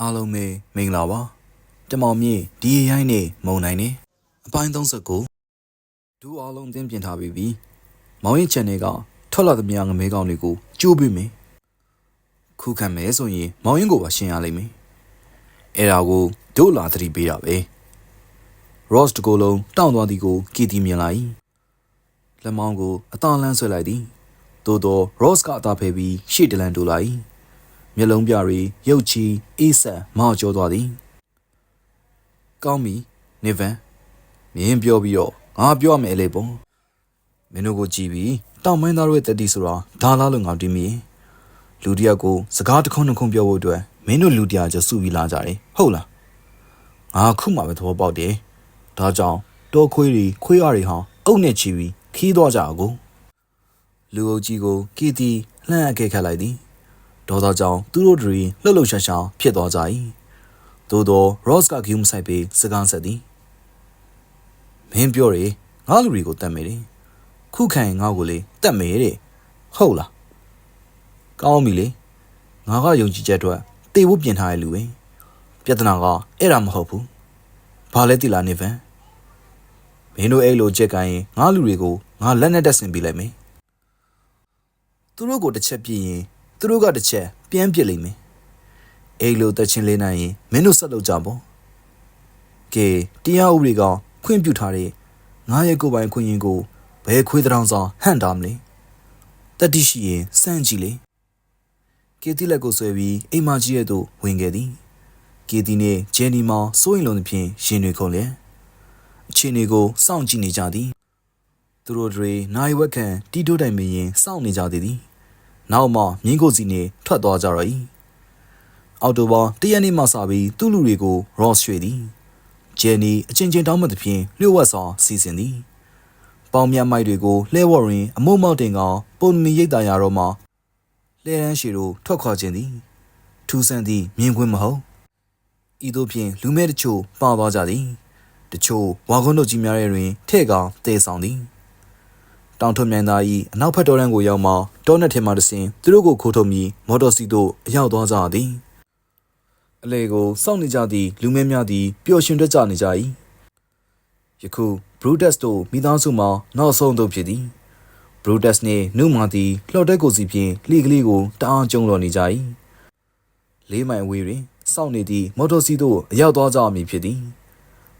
အားလုံးပဲမင်္ဂလာပါတမောင်မြေဒီရိုင်းနေမုံနိုင်နေအပိုင်း39ဒူအားလုံးသင်ပြင်ထားပြီးပြီမောင်ရင် channel ကထွက်လာသမျှငမဲကောင်းတွေကိုကြိုးပေးမယ်ခုခံမဲဆိုရင်မောင်ရင်ကိုပါရှင်းရလိမ့်မယ်အဲ့ဒါကိုဒို့လာသတိပေးတာပဲ Ross တကိုယ်လုံးတောင့်သွားသည်ကိုကီတီမြင်လိုက်လက်မောင်းကိုအသာလန်းဆွဲလိုက်သည်သို့တော့ Ross ကအသာဖယ်ပြီးရှေ့တလန်တိုးလိုက် မျက်လုံးပြတွေရုပ်ချီအေးဆက်မောက်ကျော်သွားသည်ကောင်းပြီနေဗန်မင်းပြောပြီးတော့ငါပြောရမယ်လေပေါ့မင်းတို့ကိုကြည့်ပြီးတောင်မင်းသားတို့ရဲ့တတိဆိုတာဒါလားလို့ငါတီးမိရင်လူတယောက်ကိုစကားတစ်ခုနှစ်ခုပြောဖို့အတွက်မင်းတို့လူတယောက်ကျစုပြီးလာကြတယ်ဟုတ်လားငါခုမှပဲသဘောပေါက်တယ်ဒါကြောင့်တောခွေးတွေခွေးရတွေဟာအုပ်နဲ့ချီပြီးခီးသွားကြအကိုလူအုပ်ကြီးကိုကီတီလှမ်းအကဲခတ်လိုက်သည် ဒေါသကြောင့်သူတို့တွေလှုပ်လှုပ်ရှားရှားဖြစ်သွားကြ၏သို့သော Ross ကဂူးမဆိုင်ပေစကားဆက်သည်မင်းပြောတယ်ငါလူတွေကိုတတ်မယ်တယ်ခုခံရင်ငါ့ကိုလေတတ်မယ်တဲ့ဟုတ်လားကောင်းပြီလေငါကယုံကြည်ချက်အတွက်တေဖို့ပြင်ထားရလူပဲပြဿနာကအဲ့ဒါမဟုတ်ဘူးဘာလဲတိလာနေဗန်မင်းတို့အဲ့လိုကြက်ကိုင်းရင်ငါလူတွေကိုငါလက်နဲ့တက်ဆင်ပေးလိုက်မယ်သူတို့ကိုတစ်ချက်ပြရင် သူတို့ကတစ်ချက်ပြန်ပြစ်လိမ့်မယ်အဲ့လိုတက်ချင်းလေးနိုင်ရင်မင်းတို့ဆက်လုပ်ကြပေါ့ကဲတရားဥပဒေကခွင့်ပြုထားတဲ့ငါရဲ့ကိုယ်ပိုင်ခွင့်ရင်ကိုဘယ်ခွေးတောင်စာဟန့်တာမလဲတက်တိရှိရင်စမ်းကြည့်လေကေတီလက်ကိုဆွဲပြီးအိမ်မကြီးရဲ့သို့ဝင်ခဲ့သည်ကေတီနဲ့ဂျန်နီမောင်စိုးရင်လုံးသဖြင့်ရှင်တွေခုန်လျက်အခြေအနေကိုစောင့်ကြည့်နေကြသည်သူတို့တွေနိုင်ဝက်ခံတီတိုးတိုင်မရင်စောင့်နေကြသည်သည် နောက်မှမြင်းကိုစီနေထွက်သွားကြတော့၏အော်တိုဘာတရက်နေ့မှစပြီးသူ့လူတွေကို Ross ရွှေ့သည်ဂျယ်နီအချင်းချင်းတောင်းမှသဖြင့်လျှို့ဝှက်စွာစီစဉ်သည်ပေါင်မြတ်မိုက်တွေကိုလှဲဝော်ရင်အမုံမောက်တင်ကပုံမီရိတ်တာရတော့မှလှဲရန်ရှီတို့ထွက်ခွာခြင်းသည်ထူးဆန်းသည့်မြင်ကွင်းမဟုတ်ဤသို့ဖြင့်လူမဲတချို့ပါသွားကြသည်တချို့ဝါကွန်းတို့ကြီးများရဲ့တွင်ထဲ့ကောင်တေဆောင်သည် တောင်ထွမြိုင်သား၏အနောက်ဘက်တော်ရန်ကိုရောက်မှတောနက်ထဲမှတဆင်သူတို့ကိုခိုးထုတ်ပြီးမော်တော်စီသို့အရောက်သွားကြသည်အလေကိုစောင့်နေကြသည့်လူမဲများသည်ပျော်ရွှင်တွက်ကြနေကြ၏ယခု Brutus တို့မိသားစုမှာနောက်ဆုံးသို့ဖြစ်သည် Brutus နှင့်နုမာသည်လှော်တက်ကိုစီဖြင့်လှေကလေးကိုတအားကျုံလော်နေကြ၏လေးမိုင်ဝေးတွင်စောင့်နေသည့်မော်တော်စီသို့အရောက်သွားကြမည်ဖြစ်သည်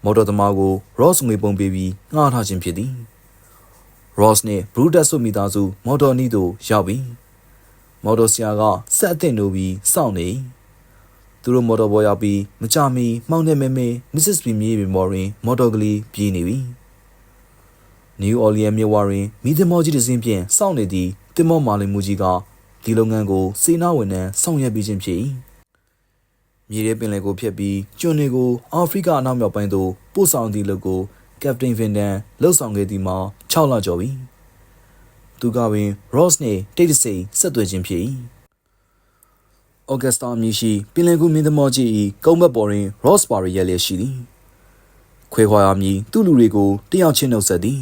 မော်တော်သမားကို Ross ငွေပုံပေးပြီးငှားထားခြင်းဖြစ်သည် Ross နှင့် Brutus တို့မိသားစု မော်တော်နီးသို့ရောက်ပြီးမော်တော်ဆရာကဆက်အသင့်နိုးပြီးစောင့်နေသူတို့မော်တော်ပေါ်ရောက်ပြီးမကြမီမှောင်နေမဲမဲ Mrs. B မြေပြင်ပေါ်တွင်မော်တော်ကလေးပြေးနေပြီ။ New Orleans မြို့ဝတွင်မိသမောကြီးတစ်စင်းဖြင့်စောင့်နေသည့်တင်မောမာလီမူကြီးကဒီလုပ်ငန်းကိုစေနာဝန်ထမ်းဆောင်ရွက်ပြီးခြင်းဖြစ်၏။မြေရဲပင်လယ်ကိုဖျက်ပြီးကျွန်းတွေကိုအာဖရိကအနောက်မြောက်ပိုင်းသို့ပို့ဆောင်သည့်လုပ်ကို ကပတိန်ဗင်ဒန်လှုပ်ဆောင်ခဲ့သည်မှာ6လကျော်ပြီ။သူကပင် Ross နှင့်တိတ်တဆိတ်ဆက်သွယ်ခြင်းဖြစ်၏။ Augusta အမည်ရှိပင်လယ်ကူးမင်းသမောကြီး၏ကုန်းဘက်ပေါ်တွင် Ross ပါရရက်လျက်ရှိသည်။ခွေခွာရမည်သူ့လူတွေကိုတယောက်ချင်းနှုတ်ဆက်သည်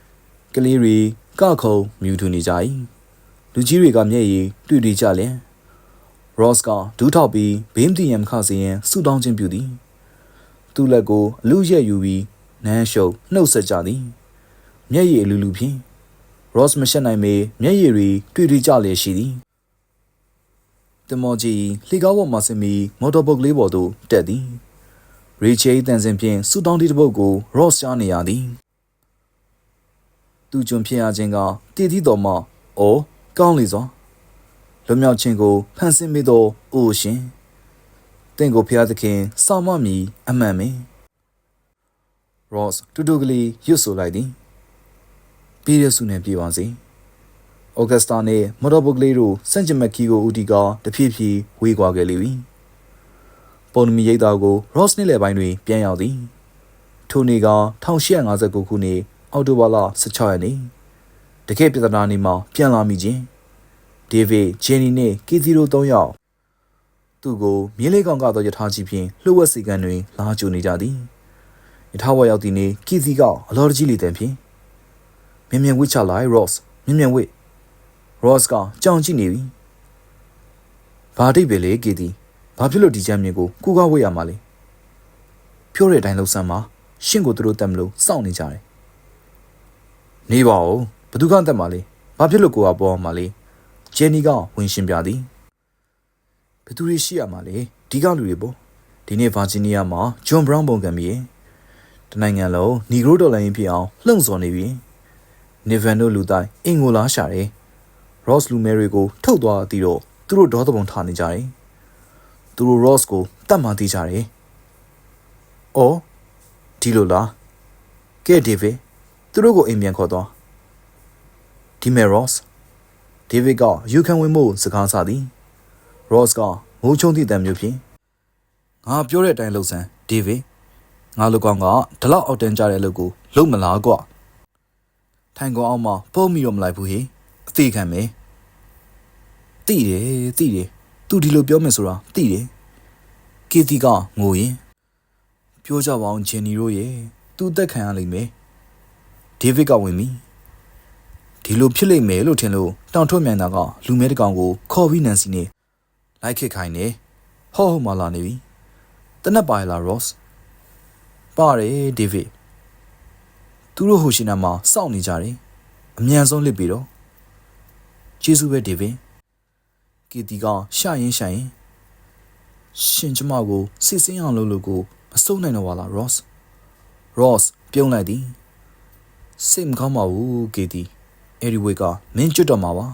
။ကလေးတွေကခုံမြူထူနေကြ၏။လူကြီးတွေကမျက်ရည်တွေ့တွေ့ကြလျင် Ross ကဒူးထောက်ပြီးဘေးမတီယမ်ခစီရင်ဆူတောင်းခြင်းပြုသည်။သူ့လက်ကိုအလူရက်ယူပြီး နန်းရှုပ်နှုတ်ဆက်ကြသည်။မျက်ရည်အလူလူဖြင့် Ross မရှက်နိုင်မေမျက်ရည်တွေတွေ့တွေ့ကြလျက်ရှိသည်။တမောကြီးလှေကားပေါ်မှဆင်းပြီးမော်တော်ဘုတ်လေးပေါ်သို့တက်သည်။ရီချေးတန်စင်ဖြင့်ဆူတောင်းတီတစ်ပုတ်ကို Ross ရှားနေရသည်။သူကျွန်ဖြစ်ရခြင်းကတည်သည့်တော်မှအော်ကောင်းလေစွာလွမြောက်ခြင်းကိုဖန်ဆင်းမိသောအိုရှင်တင့်ကိုဖျားသခင်စောင့်မမည်အမှန်မင်း Ross တူတူကလေးရွတ်ဆိုလိုက်သည်ပြီးရစုနဲ့ပြေပါစေ။ Augusta နဲ့မော်တော်ဘုတ်ကလေးတို့စန့်ကျင်မက်ခီကိုဦးတီကတဖြည်းဖြည်းဝေးကွာခဲ့လေပြီ။ပုံနမီရိတ်သားကို Ross နေ့လယ်ပိုင်းတွင်ပြန်ရောက်သည်။ထိုနေ့က1859ခုနှစ်အောက်တိုဘာလ16ရက်နေ့တကယ်ပြဿနာနေမှာပြန်လာမိခြင်းဒေးဗစ်ဂျန်နီနဲ့ကီစီရို၃ယောက်သူ့ကိုမြင်းလေးကောင်ကတော့ယထာကြီးဖြင့်လှုပ်ဝက်စီကန်တွင်လာကြိုနေကြသည်။ ယထာဝရောက်သည်နေကီစီကအလော်ကြီးလေးတန်ဖြင့်မြင်မြင်ဝစ်ချလိုက် Ross မြင်မြင်ဝစ် Ross ကကြောင်ကြည့်နေပြီ။ဘာတိပဲလေကီတီဘာဖြစ်လို့ဒီချမ်းမြင်ကိုကူကားဝေးရမှာလဲပြောတဲ့အတိုင်းလှုပ်ဆမ်းမှာရှင့်ကိုသူတို့တက်မလို့စောင့်နေကြတယ်နေပါဦးဘသူကတက်မှာလဲဘာဖြစ်လို့ကိုကပေါ်အောင်မှာလဲဂျယ်နီကဝင်ရှင်းပြသည်ဘသူတွေရှိရမှာလဲဒီကလူတွေပေါ့ဒီနေ့ဗာဂျီးနီးယားမှာဂျွန်ဘရောင်းပုံကံပြီး တနိုင်ငံလုံးနီဂရိုဒေါ်လာရင်းဖြစ်အောင်လှုံ့ဆော်နေပြီနေဗန်တို့လူတိုင်းအင်ကိုလာရှာတယ်ရော့စ်လူမဲရီကိုထုတ်သွားပြီးတော့သူတို့ဒေါသပုံထားနေကြတယ်သူတို့ Ross ကိုတတ်မှသိကြတယ်။အော်ဒီလိုလား။ကဲ David သူတို့ကိုအိမ်ပြန်ခေါ်သွား။ဒီမဲ့ Ross David က you can win မို့စကားစသည်။ Ross ကမိုးချုံသည့်တံမျိုးဖြင့်ငါပြောတဲ့အတိုင်းလှုပ်စမ်း David ငါလူကောင်ကဒီလောက်အောက်တန်းကြတဲ့လူကိုလုံမလားကွာ။ထိုင်ကောင်အောင်မှပုံမိတော့မလိုက်ဘူးဟေ။အသေးခံမယ်။တိတယ်တိတယ်။ तू ဒီလိုပြောမယ်ဆိုတာတိတယ်။ကီတီကငိုရင်ပြောကြပါအောင်ဂျင်နီတို့ရဲ့သူ့တက်ခံရလိမ့်မယ်ဒေးဗစ်ကဝင်ပြီဒီလိုဖြစ်လိမ့်မယ်လို့ထင်လို့တောင်ထွက်မြိုင်တာကလူမဲတကောင်ကိုခေါ်ပြီးနန်စီနေလိုက်ခစ်ခိုင်းနေဟောဟောမလာနေပြီတနက်ပါလာရော့စ် ပါတယ်ဒေးဗစ်သူတို့ဟိုရှင်နာမှာစောင့်နေကြတယ်အမြန်ဆုံးလစ်ပြီးတော့ကျေးဇူးပဲဒေးဗစ်ကီတီကရှာရင်ရှာရင်ရှင်ကျမကိုစစ်စင်းအောင်လုပ်လို့ကိုမစိုးနိုင်တော့ပါလား Ross Ross ပြုံးလိုက်သည်စိတ်မကောင်းပါဘူးကေတီအဲ့ဒီဝေကမင်းကျွတ်တော့မှာပါ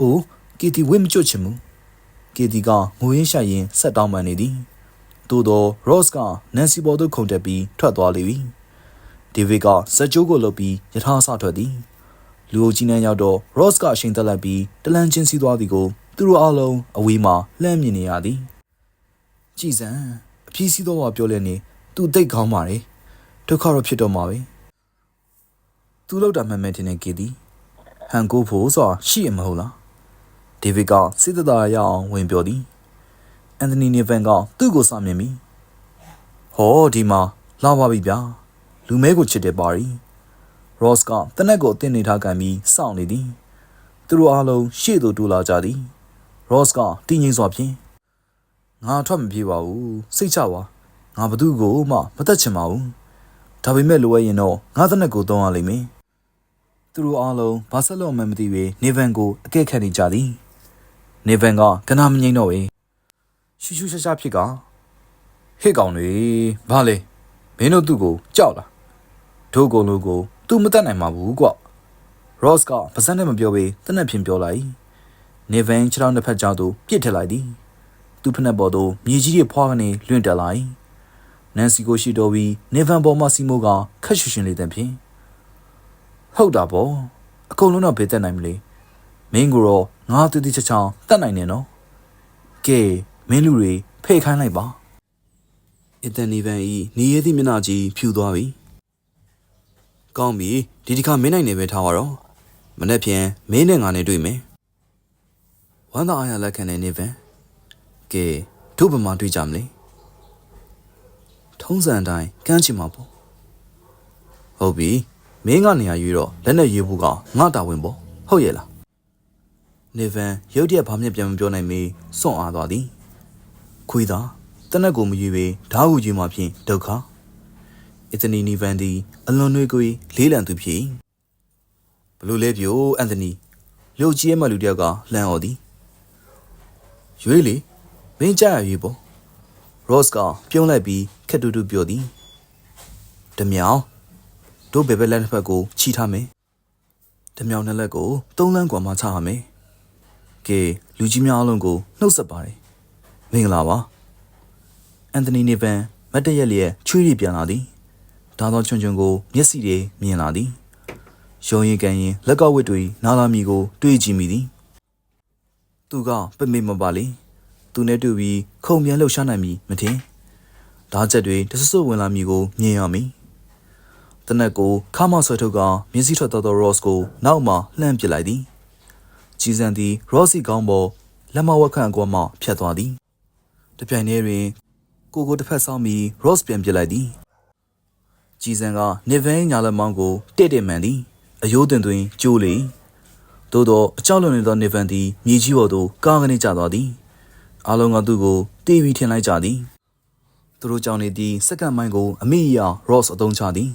အိုးကေတီဝေမကျွတ်ချင်ဘူးကေတီကငိုရင်းရှာရင်ဆက်တောင်းပန်နေသည် သို့တော့ Ross ကနန်စီဘော်သို့ခုန်တက်ပြီးထွက်သွားလေပြီဒေးဗစ်ကစက်ကြိုးကိုလှုပ်ပြီးယထာဆထွက်သည်လူအုပ်ကြီးနှန်းရောက်တော့ Ross ကအချိန်တက်လိုက်ပြီးတလန်ချင်းစီးသွားသည်ကိုသူတို့အားလုံးအဝေးမှလှမ်းမြင်နေရသည်ကြည်စံအပြည့်စီးတော့ပြောလဲနေသူတိတ်ကောင်းပါလေဒုက္ခတော့ဖြစ်တော့မှာပဲသူလောက်တာမှန်မှန်တင်နေကြသည်ဟန်ကိုဖို့ဆိုတာရှိရမဟုတ်လားဒေးဗစ်ကစိတ်တသာရအောင်ဝင်ပြောသည် အန်တိုနီနီဗန်ကသူ့ကိုစမြင်ပြီဟောဒီမှာလာပါပြီဗျာလူမဲကိုချစ်တယ်ပါရီရော့စ်ကတနက်ကိုအသင်နေထားကန်ပြီးစောင့်နေသည်သူတို့အားလုံးရှေ့သို့တိုးလာကြသည်ရော့စ်ကတည်ငြိမ်စွာဖြင့်ငါထွက်မပြေးပါဘူးစိတ်ချပါငါဘသူ့ကိုမှမသက်ချင်ပါဘူးဒါပေမဲ့လိုအပ်ရင်တော့ငါသက်နဲ့ကိုသုံးရလိမ့်မယ်သူတို့အားလုံးဘာဆက်လို့မှမသိပေနေဗန်ကိုအကဲခတ်နေကြသည်နေဗန်ကကနာမငိမ့်တော့ပဲ ရှူရှူရှာရှာဖြစ်ကဟစ်ကောင်တွေဘာလဲမင်းတို့သူ့ကိုကြောက်လားတို့ကုန်လို့ကိုသူမတတ်နိုင်ပါဘူးကွရော့စ်ကပါစံနဲ့မပြောပေတနက်ဖြန်ပြောလိုက်နေဗန်ခြေထောက်နှစ်ဖက်ကြောက်သူပြစ်ထလိုက်သည်သူ့ဖက်နှက်ပေါ်သို့မြေကြီးတွေဖွာကနေလွင့်တက်လာ၏နန်စီကိုရှိတော်ပြီးနေဗန်ပေါ်မှစီမိုးကခက်ရွှင်ရွှင်လေးတဲ့ဖြင့်ဟုတ်တာပေါ့အကုန်လုံးတော့ဘေးတက်နိုင်မလဲမင်းကိုတော့ငါတည်တည်ချောင်တတ်နိုင်နေနော်ကဲ မင်းလူတွေဖိတ်ခိုင်းလိုက်ပါအစ်တန်နီဗန်ဤနေရသည့်မျက်နှာကြီးဖြူသွားပြီကောင်းပြီဒီတစ်ခါမင်းနိုင်နေပဲထားပါတော့မနေ့ဖြန်မင်းနဲ့ငါနဲ့တွေ့မယ်ဝမ်းသာအားရလက်ခံတဲ့နေဗန်ကဲတို့ဘယ်မှာတွေ့ကြမလဲထုံးစံအတိုင်းကမ်းချင်မှာပေါ့ဟုတ်ပြီမင်းကနေရာယူတော့လက်နဲ့ယူဖို့ကငါတာဝန်ပေါ့ဟုတ်ရဲ့လားနေဗန်ရုတ်တရက်ဘာမှပြန်မပြောနိုင်မီစွန့်အားသွားသည် ခွေးသာတနက်ကိုမယူပေဓာတ်ကိုယူမှဖြင့်ဒုက္ခအစ်တနီနီဗန်သည်အလွန်နှွေးကွေးလေးလံသူဖြစ်ဘလို့လဲပြိုအန်တိုနီလူကြီးရဲ့မလူတယောက်ကလှမ်းអော်သည်ရွေးလေမင်းကြားရရွေးပေါ့ရော့စ်ကပြုံးလိုက်ပြီးခက်တူတူပြောသည်တမြောင်တို့ဘယ်ဘက်လက်တစ်ဖက်ကိုခြိထားမယ်တမြောင်နှစ်လက်ကိုသုံးလမ်းကွာမှချရမယ်ကဲလူကြီးများအလုံးကိုနှုတ်ဆက်ပါတယ် မင်္ဂလာပါအန်တိုနီနေဗန်မတ်တရက်လျက်ချွေးရီပြန်လာသည်ဒါသောချွန်ချွန်ကိုမျက်စိတွေမြင်လာသည်ရုံရင်ကန်ရင်လက်ကဝတ်တွေနာလာမီကိုတွေးကြည့်မိသည်သူကပမေမပါလေသူနဲ့တွေ့ပြီးခုံပြန်လှုပ်ရှားနိုင်မည်မထင်ဓာချက်တွေတဆဆဝင်လာမည်ကိုမြင်ရမည်တနက်ကိုခါမဆွဲထုတ်ကမြင်းစည်းထွက်တော်သော Ross ကိုနောက်မှလှမ်းပစ်လိုက်သည်ကြည်စံသည် Ross ၏ခေါင်းပေါ်လက်မဝက်ခန့်ကွာမှဖြတ်သွားသည် တပြိုင်တည်းတွင်ကိုကိုတစ်ဖက်ဆောင်ပြီး Ross ပြန်ပစ်လိုက်သည်ကြည်စံကနေဗန်ညာလက်မောင်းကိုတဲ့တဲ့မှန်သည်အယိုးတွင်တွင်ကျိုးလေသို့သောအကြောက်လွန်နေသောနေဗန်သည်မြေကြီးပေါ်သို့ကားကနေကျသွားသည်အားလုံးကသူ့ကိုတီးပြီးထင်လိုက်ကြသည်သူတို့ကြောင့်နေသည့်စက္ကန့်မိုင်းကိုအမိအယာ Ross အသုံးချသည်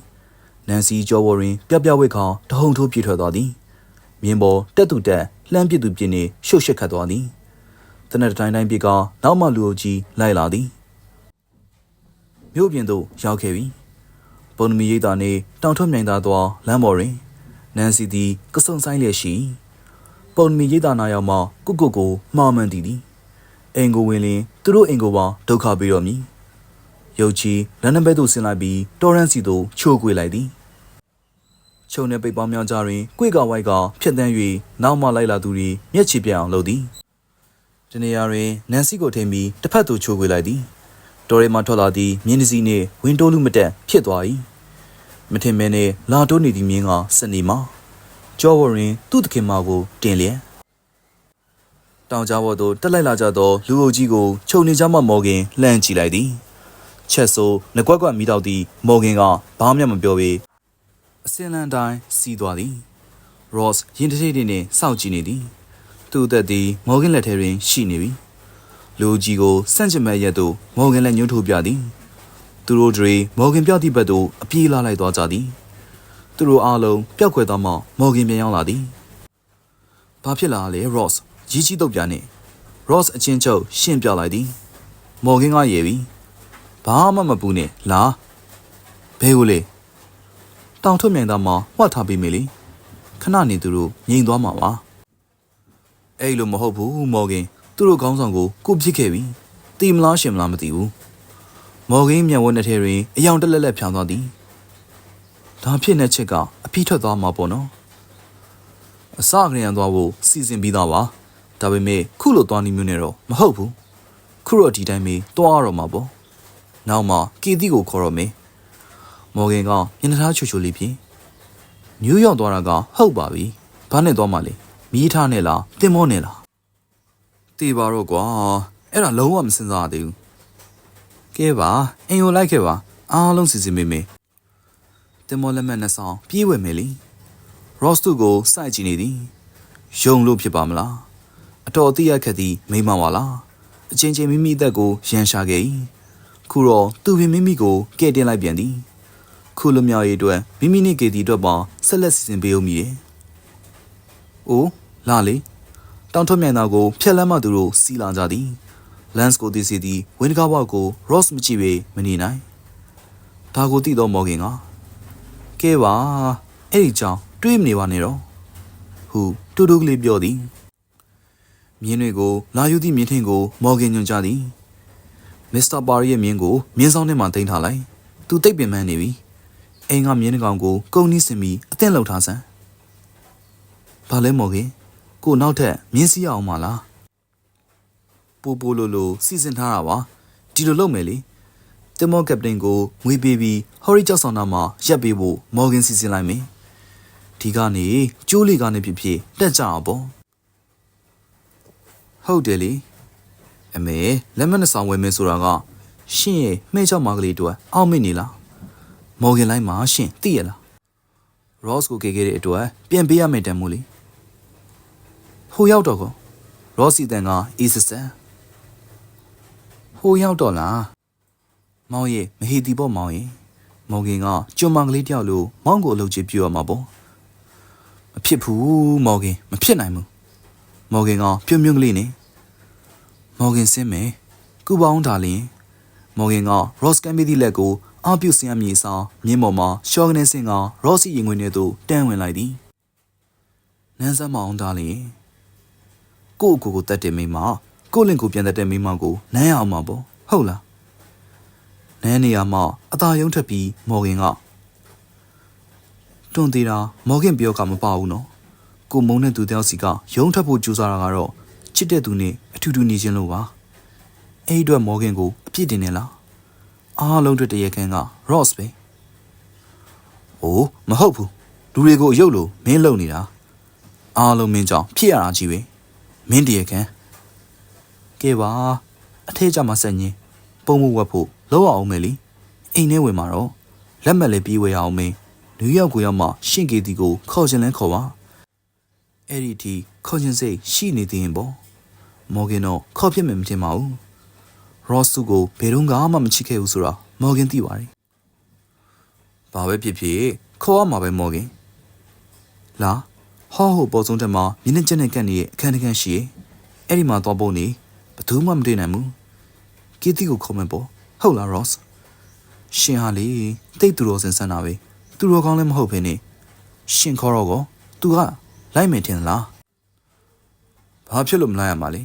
နန်စီကျော်ဝရင် ပြပြဝိတ်ခါတဟုန်ထိုးပြေထွက်သွားသည်မြင်းပေါ်တက်သူတက်လှမ်းပစ်သူပြင်းနေရှုပ်ရှက်ခတ်သွားသည် တနက်တိုင်းတိုင်းပြေကနောက်မှလူအုပ်ကြီးလိုက်လာသည်မြို့ပြင်သို့ရောက်ခဲ့ပြီပုံနမီရိတ်တာနေတောင်ထွက်မြိုင်သာသွားလမ်းပေါ်တွင်နန်စီသည်ကစုံဆိုင်လျက်ရှိပုံနမီရိတ်တာနာရောက်မှကုတ်ကုတ်ကိုမှားမှန်သည်သည်အိမ်ကိုဝင်လင်သူတို့အိမ်ကိုပါဒုက္ခပေးတော်မူရုတ်ချီလန်နဘဲသို့ဆင်းလိုက်ပြီးတော်ရန်စီသို့ချိုးကွေလိုက်သည်ချုံနေပိတ်ပေါင်းများကြတွင်ကွေကဝိုက်ကဖြတ်တန်း၍နောက်မှလိုက်လာသူသည်မျက်ခြေပြအောင်လုပ်သည် ဒီနေရာတွင်နန်စီကိုထိန်ပြီးတစ်ဖက်သို့ချိုးကွေလိုက်သည်တော်ရဲမှထွက်လာသည့်မြင်းတစည်းနှင့်ဝင်းတိုးလူမတက်ဖြစ်သွား၏မထင်မဲနှင့်လာတိုးနေသည့်မြင်းကစနေမှာကြောဝရင်သူ့သခင်မကိုတင်လျက်တောင်ကြားဘော်သို့တက်လိုက်လာကြသောလူအုပ်ကြီးကိုခြုံနေကြမှမော်ကင်လှမ်းကြည့်လိုက်သည်ချက်ဆိုးငကွက်ကွက်မိတော့သည့်မော်ကင်ကဘာမှမပြောပေအစင်လန်တိုင်းစီးသွားသည်ရော့စ်ရင်တထိတ်တွေနှင့်စောင့်ကြည့်နေသည် သူ့အသက်သည်မော်ကင်လက်ထဲတွင်ရှိနေပြီလူကြီးကိုစန့်ကျင်မဲ့ရက်သို့မော်ဂန်လည်းညှို့ထိုးပြသည်သူတို့တွေမော်ဂန်ပြောက်သည့်ဘက်သို့အပြေးလာလိုက်သွားကြသည်သူတို့အားလုံးပျောက်ကွယ်သွားမှမော်ဂန်ပြန်ရောက်လာသည်ဘာဖြစ်လာလဲရော့စ်ရီးကြီးတုတ်ပြနေရော့စ်အချင်းချုပ်ရှင်းပြလိုက်သည်မော်ဂန်ကရေပြီဘာမှမပူနဲ့လာဘဲကိုလေတောင်ထွက်မြိုင်သားမှာဝှတ်ထားပေးမေလေခဏနေသူတို့ငြိမ်သွားမှာပါ အဲ့လိုမဟုတ်ဘူးမော်ဂန်သူတို့ခေါင်းဆောင်ကိုကိုပြစ်ခဲ့ပြီတီမလားရှင်မလားမသိဘူးမော်ဂင်းမျက်ဝန်းတစ်ထည်တွင်အယောင်တက်လက်လက်ဖြောင်းသွားသည်ဒါဖြစ်တဲ့ချက်ကအဖိထွက်သွားမှာပေါ့နော်အစကရန်သွားဖို့စီစဉ်ပြီးသားပါဒါပေမဲ့ခုလိုသွားနေမျိုးနဲ့တော့မဟုတ်ဘူးခုတော့ဒီတိုင်းမေးသွားရတော့မှာပေါ့နောက်မှကီတီကိုခေါ်တော့မေးမော်ဂင်ကမျက်နှာသားချူချူလေးဖြင့်နယူးယောက်သွားတာကဟုတ်ပါပြီဘာနဲ့သွားမှလဲ မီးထားနဲ့လားတင်မောနဲ့လားတေးပါတော့ကွာအဲ့ဒါလုံးဝမစင်စားသေးဘူးကဲပါအင်ကိုလိုက်ခဲ့ပါအားလုံးစီစဉ်မိမေတင်မောလက်မှတ်နဲ့ဆောင်ပြေးဝယ်မယ်လीရော့စတူကိုစိုက်ကြည့်နေသည်ယုံလို့ဖြစ်ပါမလားအတော်အသိရခက်သည်မိမပါလားအချင်းချင်းမိမိအသက်ကိုရန်ရှာခဲ့၏ခုတော့သူပင်မိမိကိုကဲ့တင်လိုက်ပြန်သည်ခုလိုမြောက်ရေးအတွက်မိမိနဲ့ကေတီအတွက်ပါဆက်လက်စီစဉ်ပေးဦးမည်။အိုး လာလေတောင်ထွက်မြိုင်သားကိုဖျက်လမ်းမှသူတို့စီလာကြသည်လန်စ်ကိုသိစီသည်ဝင်းတကားဘောက်ကို Ross မကြည့်ပေမနေနိုင်ဒါကိုသိတော့မော်ဂင်ကကဲပါအဲ့ဒီကြောင့်တွေးမနေပါနဲ့တော့ဟုတူတူကလေးပြောသည်မြင်းတွေကိုလာယူသည့်မြင်းထင်းကိုမော်ဂင်ညွှန်ကြားသည်မစ္စတာပါရီရဲ့မြင်းကိုမြင်းဆောင်ထဲမှာတင်ထားလိုက်သူတိတ်ပင်ပန်းနေပြီအိမ်ကမြင်းကောင်ကိုကုန်းနီးစင်ပြီးအသင့်လောက်ထားစမ်းဘာလဲမော်ဂင် ကိုနောက်ထပ်မြင်းစည်းအောင်မလားပူပူလိုလိုစီစဉ်ထားတာပါဒီလိုလုပ်မယ်လေတင်မောကပတင်ကိုငွေပေးပြီးဟော်ရီကြောက်ဆောင်နာမှာရက်ပေးဖို့မော်ဂင်စီစဉ်လိုက်မယ်ဒီကနေကျိုးလေးကနေဖြစ်ဖြစ်တက်ကြအောင်ပေါ့ဟုတ်တယ်လေအမေလက်မနဲ့ဆောင်ဝယ်မယ်ဆိုတာကရှင်ရဲ့မှဲချောက်မာကလေးတို့အောက်မေ့နေလားမော်ဂင်လိုက်မှာရှင်သိရလားရော့စ်ကိုကေခဲ့တဲ့အတွက်ပြန်ပေးရမယ်တန်မို့လေ ဟိုရောက်တော့ကောရောစီတန်ကအေးစစန်ဟိုရောက်တော့လားမောင်ရဲ့မဟီတီပေါ့မောင်ရဲ့မောင်ကင်ကကျွမ်းမကလေးတယောက်လိုမောင်ကိုအလုပ်ချပြရမှာပေါ့မဖြစ်ဘူးမောင်ကင်မဖြစ်နိုင်ဘူးမောင်ကင်ကပြုံပြုံကလေးနေမောင်ကင်စင်းမယ်ကုပေါင်းဒါလင်းမော်ဂင်ကရော့စကန်မီဒီလက်ကိုအာပြုတ်စင်ရမြေဆောင်မြင်းပေါ်မှာရှော့ကနေစင်ကရော့စီရင်ခွင်ထဲသို့တန်းဝင်လိုက်သည်နန်းစမ်းမအောင်သားလင်း ကို့အကိုကိုတတ်တယ်မိမကို့လင်ကိုပြန်တတ်တဲ့မိမကိုနမ်းရအောင်မှာပေါ့ဟုတ်လားနန်းနေရမှာအသာယုံထက်ပြီးမော်ဂင်ကတွန်သေးတာမော်ဂင်ပြောကမပါဘူးနော်ကိုမုံတဲ့သူတယောက်စီကယုံထက်ဖို့ကြိုးစားတာကတော့ချစ်တဲ့သူနဲ့အထူးထူးနေခြင်းလို့ပါအဲ့ဒီအတွက်မော်ဂင်ကိုအပြစ်တင်နေလားအားလုံးအတွက်တရခန်းက Ross ပဲ။အိုးမဟုတ်ဘူး။လူတွေကိုအယုတ်လို့မင်းလုံနေတာ။အားလုံးမင်းကြောင့်ဖြစ်ရတာကြီးပဲ။ မင်းတရခန်း။ကဲပါအထက်ကြမှာဆက်ညင်းပုံမှုဝက်ဖို့လောက်အောင်မယ်လीအိမ်ထဲဝင်มาတော့လက်မှတ်လေးပြီးဝေးအောင်မင်းနယူးယောက်ကိုရောက်မှရှင့်ကေတီကိုခေါ်ချင်လဲခေါ်ပါအဲ့ဒီအထိခေါ်ချင်စိတ်ရှိနေသေးရင်ပေါ့မော်ဂင်တော့ခေါ်ဖြစ်မယ်မထင်ပါဘူးရော့စ်သူ့ကိုဘယ်တော့မှမချစ်ခဲ့ဘူးဆိုတာမော်ဂင်သိပါတယ်ဘာပဲဖြစ်ဖြစ်ခေါ်ရမှာပဲမော်ဂင်လာ ဟောဟိုပေါ်ဆုံးတက်မှာမြင်းနဲ့ကျက်နဲ့ကန့်နေတဲ့အခန်းတစ်ခန်းရှိရဲ့အဲ့ဒီမှာသွားဖို့နေဘယ်သူမှမတွေ့နိုင်ဘူးကီတီကိုခေါ်မယ်ပေါ့ဟုတ်လားရော့စ်ရှင်ဟာလေတိတ်သူတော်စင်ဆန်းတာပဲသူတော်ကောင်းလည်းမဟုတ်ဘဲနဲ့ရှင်ခေါ်တော့ကောသူကလိုက်မယ်ထင်လားဘာဖြစ်လို့မလိုက်ရမှာလဲ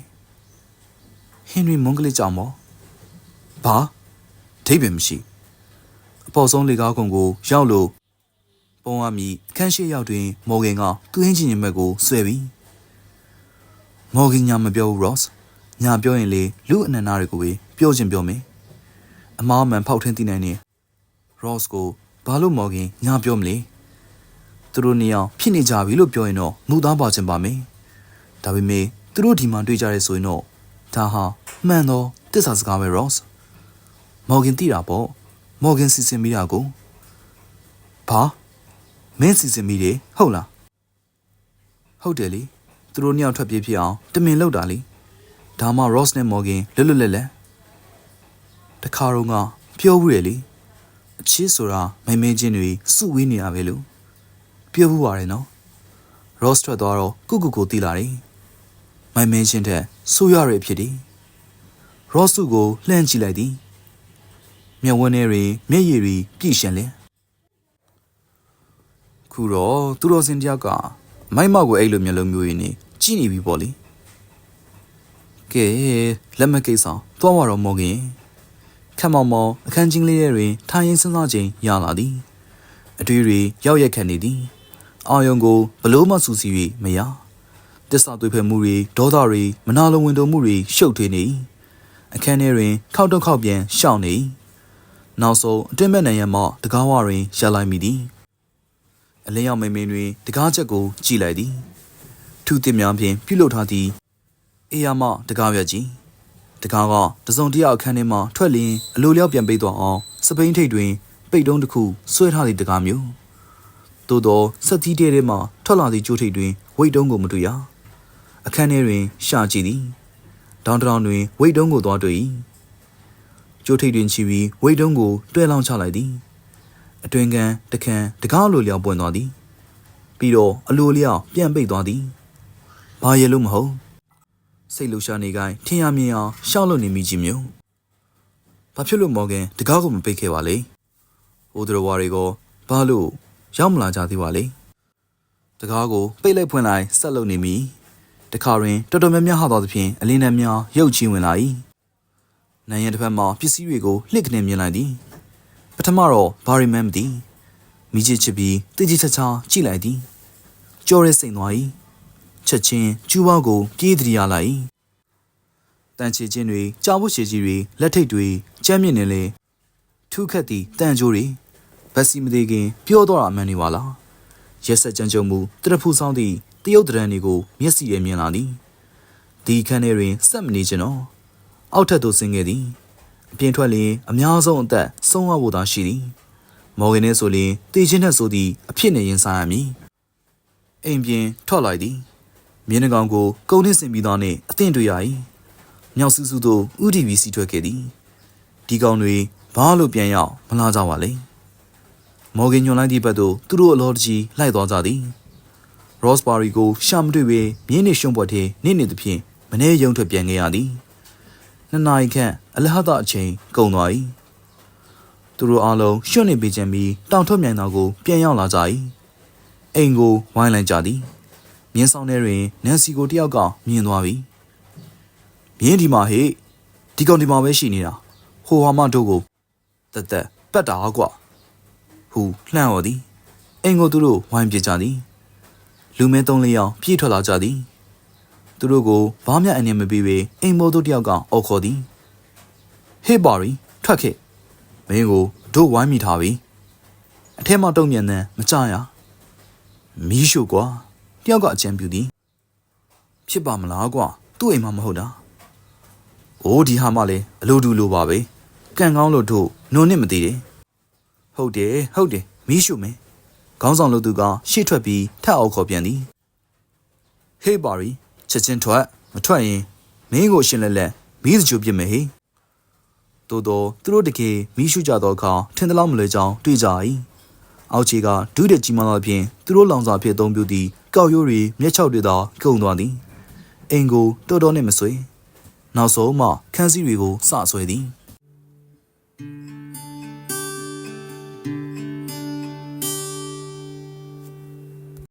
ဟင်နရီမွန်ဂလစ်ကြောင့်ပေါ့ဘာဒိတ်ပဲမရှိအပေါ်ဆုံးလေကားကုံကိုရောက်လို့ ပုံရမီအခန်းရှိရောက်တွင် မော်ဂင်ကသူ့ဟင်းချင်းရင်ဘက်ကိုဆွဲပြီးမော်ဂင်ညာမပြောဘူးရော့စ်ညာပြောရင်လေလူအနန္နာတွေကိုပဲပြောချင်ပြောမယ်အမားမှန်ဖောက်ထင်းသိနိုင်နေရော့စ်ကိုဘာလို့မော်ဂင်ညာပြောမလဲသူတို့နေအောင်ဖြစ်နေကြပြီလို့ပြောရင်တော့မူသားပါချင်ပါမယ်ဒါပေမဲ့သူတို့ဒီမှာတွေ့ကြရဲဆိုရင်တော့ဒါဟာမှန်တော့တစ္ဆာစကားပဲရော့စ်မော်ဂင်သိတာပေါ့မော်ဂင်စီစဉ်မိတာကိုဘာ မင်းစီစဉ်မိတယ်ဟုတ်လားဟုတ်တယ်လေသူတို့နှစ်ယောက်ထွက်ပြေးဖြစ်အောင်တမင်လောက်တာလေဒါမှ Ross နဲ့ Morgan လွတ်လွတ်လပ်လပ်တခါတော့ကပြောဘူးရလေအချစ်ဆိုတာမိမင်းချင်းတွေစုဝေးနေတာပဲလို့ပြောဘူးပါတယ်နော် Ross ထွက်သွားတော့ကုကုကိုတီးလာတယ်မိုင်မင်းချင်းတဲ့ဆိုးရရဖြစ်တယ် Ross ကိုလှမ်းကြည့်လိုက်သည်မျက်ဝန်းထဲတွင်မျက်ရည်တွေပြည့်ရှင်းလင် ခုတော့သူတော်စင်တယောက်ကမိုက်မောက်ကိုအဲ့လိုမျိုးလုံးမျိုးရင်းနေကြည့်နေပြီပေါ့လေကဲလက်မကိစ္စသွားမှာတော့မော်ခင်ခက်မောင်မောင်အခန်းချင်းလေးထဲတွင်ထိုင်ရင်စဉ်းစားချိန်ရလာသည်အတွေ့တွေရောက်ရက်ခတ်နေသည်အာယုံကိုဘလို့မှစူစီ၍မရတစ္ဆာသွေးဖယ်မှုတွေဒေါသတွေမနာလိုဝင်တုံမှုတွေရှုပ်ထွေးနေအခန်းထဲတွင်ခောက်တော့ခောက်ပြန်ရှောင်နေနောက်ဆုံးအတွင်းဘက်နိုင်ရန်မှတကားဝတွင်ရပ်လိုက်မိသည် အလင်းရောက်မိန်မိန်တွင်တကားချက်ကိုကြည့်လိုက်သည်ထုသစ်များဖြင့်ပြုလုပ်ထားသည့်အေးရမတကားရွက်ကြီးတကားကတစုံတယောက်အခန်းထဲမှထွက်လျင်အလိုလျောက်ပြန်ပေးသွားအောင်စပိန်ထိတ်တွင်ပိတ်တုံးတစ်ခုဆွဲထားသည့်တကားမျိုးသို့သောစက်ကြီးတဲထဲမှထွက်လာသည့်ကြိုးထိတ်တွင်ဝိတ်တုံးကိုမတွေ့ရအခန်းထဲတွင်ရှာကြည့်သည်တောင်တောင်တွင်ဝိတ်တုံးကိုသွားတွေ့၏ကြိုးထိတ်တွင်ချီပြီးဝိတ်တုံးကိုတွဲလောင်းချလိုက်သည် အတွင်ကန်တခန့်တကားလိုလျောက်ပွင့်သွားသည် ပြီးတော့အလိုလျောက်ပြန်ပိတ်သွားသည်ဘာရလို့မဟုတ်စိတ်လှရှာနေကိုင်းထင်ရမြင်အောင်ရှောက်လို့နေမိကြီးမျိုးဘာဖြစ်လို့မော်ဂန်တကားကိုမပိတ်ခဲ့ပါလေဟိုဒရဝါတွေကဘာလို့ရောက်မလာကြသေးပါလေတကားကိုပိတ်လိုက်ဖွင့်လိုက်ဆက်လုပ်နေမိတခါရင်တော်တော်များများဟသွားသဖြင့်အလင်းနဲ့များရုပ်ချင်းဝင်လာ၏နိုင်ရန်တစ်ဖက်မှပစ္စည်းတွေကိုလှစ်ကနေမြင်လိုက်သည် ပထမတော့ဘာရီမန်မသိမိချစ်ချစ်ပြီးတိတိကျကျကြည့်လိုက်သည်ကြော်ရဲစိန်သွား၏ချက်ချင်းကျူးပေါက်ကိုပြေးတရရလိုက်၏တန်ချေချင်းတွေကြောက်ဖို့ရှည်ကြီးတွေလက်ထိတ်တွေကြမ်းမြင့်နေလေထုခတ်သည့်တန်ကြိုးတွေဗက်စီမသေးခင်ပြောတော့အမှန်နေပါလားရက်ဆက်ကြမ်းကြုံမှုတရဖူဆောင်သည့်တရုတ်တရံတွေကိုမျက်စိရဲမြင်လာသည်ဒီခန်းထဲတွင်စက်မနေကျွန်တော်အောက်ထပ်သို့ဆင်းခဲ့သည် အပြင်ထွက်လျင်အများဆုံးအသက်ဆုံးရဖို့သာရှိသည်မော်ဂန်နဲ့ဆိုလျင်တေချင်းနဲ့ဆိုသည့်အဖြစ်နဲ့ရင်ဆိုင်ရမည်အိမ်ပြင်ထွက်လိုက်သည်မြင်းနှကောင်ကိုကုန်းနှင်းစင်ပြီးသားနှင့်အသင့်တွေ့ရ၏မြောက်စုစုသို့ဥတီဗီစီထွက်ခဲ့သည်ဒီကောင်တွေဘာလို့ပြန်ရောက်မလာကြပါလဲမော်ဂန်ညွန်လိုက်သည့်ဘက်သို့သူတို့အလောတကြီးလိုက်သွားကြသည်ရော့စ်ဘာရီကိုရှာမတွေ့ပေမြင်းနှင့်ရှုံးပွက်ထဲနေနေသဖြင့်မနေ့ရုံထွက်ပြန်ခဲ့ရသည်နှစ်နာရီခန့် အလဟဒအချိန်ကုန်သွား၏သူတို့အားလုံးရွှွန့်နေပေးခြင်းပြီးတောင်ထွက်မြိုင်တော်ကိုပြန်ရောက်လာကြ၏အိမ်ကိုဝိုင်းလိုက်ကြသည်မြင်းဆောင်ထဲတွင်နန်စီကိုတယောက်ကမြင်သွားပြီမြင်းဒီမှာဟေ့ဒီကောင်ဒီမှာပဲရှိနေတာဟိုဟာမတို့ကိုတက်တက်ပတ်တာကွာဟူလှန့်ော်သည်အိမ်ကိုသူတို့ဝိုင်းပြကြသည်လူမဲသုံးလေးယောက်ပြေးထွက်လာကြသည်သူတို့ကိုဘာမှအနေမပေးပေအိမ်မိုးတို့တယောက်ကအော်ခေါ်သည် ဟေးပါရီထွက်ခဲ့မင်းကိုတို့ဝိုင်းမိထားပြီအထက်မှတုံ့ပြန်တဲ့မကြရမီးရှို့ကွာတယောက်ကအကြံပြုသည်ဖြစ်ပါမလားကွာသူ့အိမ်မှာမဟုတ်တာအိုးဒီဟာမှလည်းအလိုတူလိုပါပဲကံကောင်းလို့တို့နုံနဲ့မသေးတယ်ဟုတ်တယ်ဟုတ်တယ်မီးရှို့မယ်ခေါင်းဆောင်လို့သူကရှေ့ထွက်ပြီးထပ်အောက်ခေါ်ပြန်သည်ဟေးပါရီချက်ချင်းထွက်မထွက်ရင်မင်းကိုရှင်လက်လက်မီးစကြိုပြစ်မယ်ဟေ တိုးတော့သူတို့တကယ်မီးရှုကြတော့အခါထင်သလောက်မလွယ်ကြောင်းတွေးကြ၏အောက်ခြေကဒုတဲ့ကြီးမားသောဖြင့်သူတို့လောင်စာဖြစ်အသုံးပြုသည့်ကောက်ရိုးတွေမျက်ခြောက်တွေသာကုန်သွားသည်အိမ်ကိုတော်တော်နဲ့မဆွေနောက်ဆုံးမှခန်းစည်းတွေကိုစဆွဲသည်